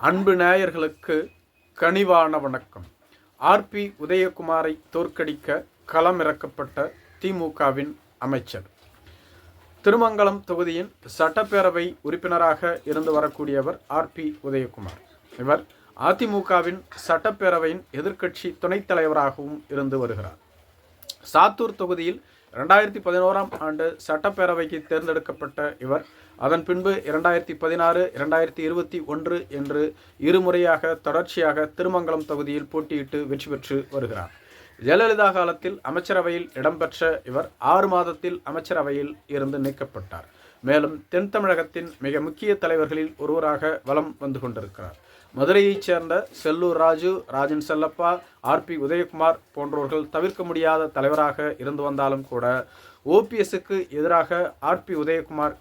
அன்பு நேயர்களுக்கு கனிவான வணக்கம். ஆர்பி உதயகுமாரை தோற்கடிக்க களமிறக்கப்பட்ட திமுகவின் அமைச்சர். திருமங்கலம் தொகுதியின் சட்டப்பேரவை உறுப்பினராக இருந்து வரக்கூடியவர் ஆர்பி உதயகுமார். இவர் அதிமுகவின் சட்டப்பேரவையின் எதிர்க்கட்சி துணைத் தலைவராகவும் இருந்து வருகிறார். சாத்தூர் தொகுதியில் இரண்டாயிரத்தி பதினோராம் ஆண்டு சட்டப்பேரவைக்கு தேர்ந்தெடுக்கப்பட்ட இவர் அதன் பின்பு இரண்டாயிரத்தி பதினாறு இரண்டாயிரத்தி இருபத்தி ஒன்று என்று இருமுறையாக தொடர்ச்சியாக திருமங்கலம் தொகுதியில் போட்டியிட்டு வெற்றி பெற்று வருகிறார். ஜெயலலிதா காலத்தில் அமைச்சரவையில் இடம்பெற்ற இவர் ஆறு மாதத்தில் அமைச்சரவையில் இருந்து நீக்கப்பட்டார். மேலும் தென் தமிழகத்தின் மிக முக்கிய தலைவர்களில் ஒருவராக வலம் வந்து கொண்டிருக்கிறார். மதுரையைச் சேர்ந்த செல்லூர் ராஜு ராஜன் செல்லப்பா ஆர்பி உதயகுமார் போன்றவர்கள் தவிர்க்க முடியாத தலைவராக இருந்து வந்தாலும் கூட ஓபிஎஸ்க்கு எதிராக ஆர்பி உதயகுமார்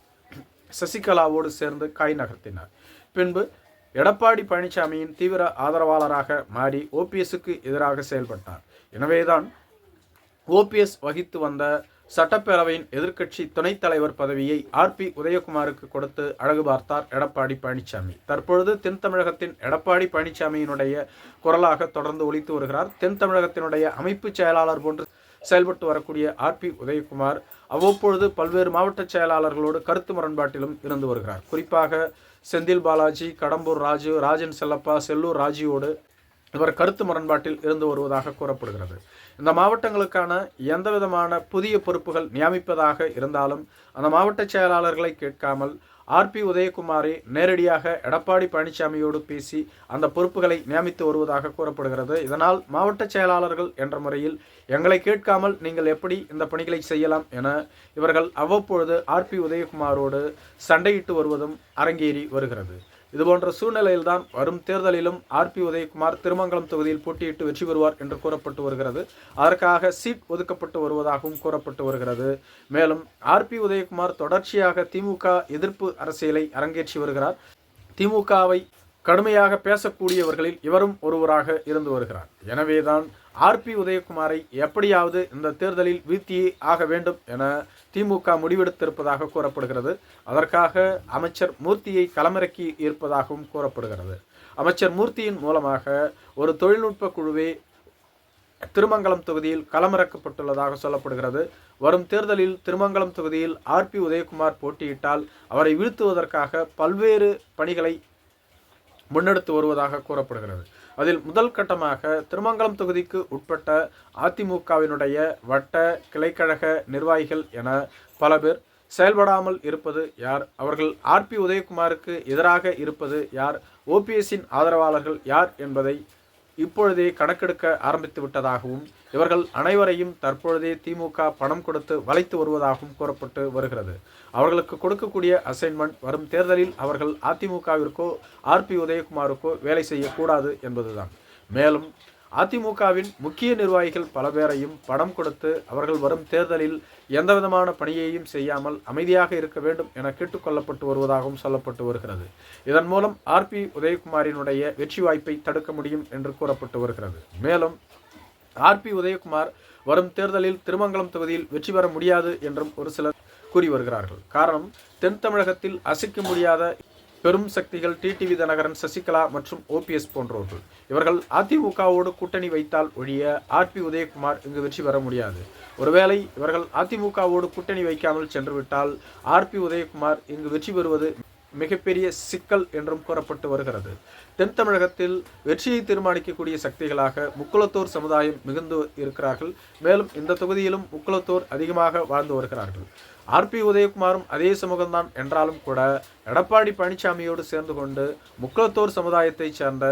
சசிகலாவோடு சேர்ந்து காய் நகர்த்தினார். பின்பு எடப்பாடி பழனிசாமியின் தீவிர ஆதரவாளராக மாறி ஓபிஎஸ்க்கு எதிராக செயல்பட்டார். எனவேதான் ஓபிஎஸ் வகித்து வந்த சட்டப்பேரவையின் எதிர்க்கட்சி துணைத் தலைவர் பதவியை ஆர்பி உதயகுமாருக்கு கொடுத்து அழகு பார்த்தார் எடப்பாடி பழனிசாமி தற்பொழுது தென் தமிழகத்தின் எடப்பாடி பழனிசாமியினுடைய குரலாக தொடர்ந்து ஒழித்து வருகிறார். தென் தமிழகத்தினுடைய அமைப்பு செயலாளர் போன்று செயல்பட்டு வரக்கூடிய ஆர்பி உதயகுமார் அவ்வப்பொழுது பல்வேறு மாவட்ட செயலாளர்களோடு கருத்து முரண்பாட்டிலும் இருந்து வருகிறார். குறிப்பாக செந்தில் பாலாஜி கடம்பூர் ராஜு ராஜன் செல்லப்பா செல்லூர் ராஜியோடு இவர் கருத்து முரண்பாட்டில் இருந்து வருவதாக கூறப்படுகிறது. இந்த மாவட்டங்களுக்கான எந்த விதமான புதிய பொறுப்புகள் நியமிப்பதாக இருந்தாலும் அந்த மாவட்ட செயலாளர்களை கேட்காமல் ஆர்பி உதயகுமாரை நேரடியாக எடப்பாடி பழனிசாமியோடு பேசி அந்த பொறுப்புகளை நியமித்து வருவதாக கூறப்படுகிறது. இதனால் மாவட்ட செயலாளர்கள் என்ற முறையில் எங்களை கேட்காமல் நீங்கள் எப்படி இந்த பணிகளை செய்யலாம் என இவர்கள் அவ்வப்பொழுது ஆர்பி உதயகுமாரோடு சண்டையிட்டு வருவதும் அரங்கேறி வருகிறது. இதுபோன்ற சூழ்நிலையில்தான் வரும் தேர்தலிலும் ஆர்பி உதயகுமார் திருமங்கலம் தொகுதியில் போட்டியிட்டு வெற்றி பெறுவார் என்று கூறப்பட்டு வருகிறது. அதற்காக சீட் ஒதுக்கப்பட்டு வருவதாகவும் கூறப்பட்டு வருகிறது. மேலும் ஆர்பி உதயகுமார் தொடர்ச்சியாக திமுக எதிர்ப்பு அரசியலை அரங்கேற்றி வருகிறார். திமுகவை கடுமையாக பேசக்கூடியவர்களில் இவரும் ஒருவராக இருந்து வருகிறார். எனவேதான் ஆர்பி உதயகுமாரை எப்படியாவது இந்த தேர்தலில் வீழ்த்தியே ஆக வேண்டும் என திமுக முடிவெடுத்திருப்பதாக கூறப்படுகிறது. அதற்காக அமைச்சர் மூர்த்தியை களமிறக்கி இருப்பதாகவும் கூறப்படுகிறது. அமைச்சர் மூர்த்தியின் மூலமாக ஒரு தொழில்நுட்ப குழுவே திருமங்கலம் தொகுதியில் களமிறக்கப்பட்டுள்ளதாக சொல்லப்படுகிறது. வரும் தேர்தலில் திருமங்கலம் தொகுதியில் ஆர்பி உதயகுமார் போட்டியிட்டால் அவரை வீழ்த்துவதற்காக பல்வேறு பணிகளை முன்னெடுத்து வருவதாக கூறப்படுகிறது. அதில் முதல் கட்டமாக திருமங்கலம் தொகுதிக்கு உட்பட்ட அதிமுகவினுடைய வட்ட கிளைக்கழக நிர்வாகிகள் என பல பேர் செயல்படாமல் இருப்பது யார்? அவர்கள் ஆர்பி உதயகுமாருக்கு எதிராக இருப்பது யார்? ஓபிஎஸ்ஸின் ஆதரவாளர்கள் யார் என்பதை இப்பொழுதே கணக்கெடுக்க ஆரம்பித்து விட்டதாகவும் இவர்கள் அனைவரையும் தற்பொழுதே திமுக பணம் கொடுத்து வளைத்து வருவதாகவும் கூறப்பட்டு வருகிறது. அவர்களுக்கு கொடுக்கக்கூடிய அசைன்மெண்ட் வரும் தேர்தலில் அவர்கள் அதிமுகவிற்கோ ஆர்பி உதயகுமாருக்கோ வேலை செய்யக்கூடாது என்பதுதான். மேலும் அதிமுகவின் முக்கிய நிர்வாகிகள் பல பேரையும் பணம் கொடுத்து அவர்கள் வரும் தேர்தலில் எந்த விதமான பணியையும் செய்யாமல் அமைதியாக இருக்க வேண்டும் என கேட்டுக்கொள்ளப்பட்டு வருவதாகவும் சொல்லப்பட்டு வருகிறது. இதன் மூலம் ஆர் பி உதயகுமாரினுடைய வெற்றி வாய்ப்பை தடுக்க முடியும் என்று கூறப்பட்டு வருகிறது. மேலும் ஆர் பி உதயகுமார் வரும் தேர்தலில் திருமங்கலம் தொகுதியில் வெற்றி பெற முடியாது என்றும் ஒரு சிலர் கூறி வருகிறார்கள். காரணம் தென் தமிழகத்தில் அசைக்க முடியாத பெரும் சக்திகள் டிடிவி தினகரன் சசிகலா மற்றும் ஓபிஎஸ் போன்றவர்கள். இவர்கள் அதிமுகவோடு கூட்டணி வைத்தால் ஒழிய ஆர்பி உதயகுமார் இங்கு வெற்றி பெற முடியாது. ஒருவேளை இவர்கள் அதிமுகவோடு கூட்டணி வைக்காமல் சென்றுவிட்டால் ஆர்பி உதயகுமார் இங்கு வெற்றி பெறுவது மிகப்பெரிய சிக்கல் என்றும் கூறப்பட்டு வருகிறது. தென் தமிழகத்தில் வெற்றியை தீர்மானிக்கக்கூடிய சக்திகளாக முக்குளத்தோர் சமுதாயம் மிகுந்து இருக்கிறார்கள். மேலும் இந்த தொகுதியிலும் முக்குளத்தோர் அதிகமாக வாழ்ந்து வருகிறார்கள். ஆர்பி உதயகுமாரும் அதே சமூகம்தான் என்றாலும் கூட எடப்பாடி பழனிசாமியோடு சேர்ந்து கொண்டு முக்குளத்தோர் சமுதாயத்தைச் சேர்ந்த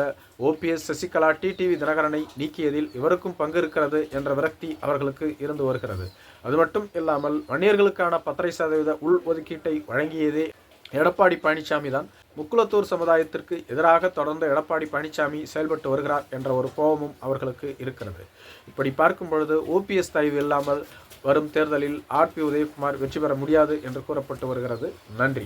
ஓபிஎஸ் சசிகலா டிடிவி தினகரனை நீக்கியதில் இவருக்கும் பங்கு இருக்கிறது என்ற விரக்தி அவர்களுக்கு இருந்து வருகிறது. அது மட்டும் இல்லாமல் வன்னியர்களுக்கான பத்தரை சதவீத உள் ஒதுக்கீட்டை வழங்கியதே எடப்பாடி பழனிசாமி தான் முக்குளத்தூர் சமுதாயத்திற்கு எதிராக தொடர்ந்து எடப்பாடி பழனிசாமி செயல்பட்டு வருகிறார் என்ற ஒரு கோபமும் அவர்களுக்கு இருக்கிறது. இப்படி பார்க்கும் பொழுது ஓபிஎஸ் தயவு இல்லாமல் வரும் தேர்தலில் ஆர்பி உதயகுமார் வெற்றி பெற முடியாது என்று கூறப்பட்டு வருகிறது. நன்றி.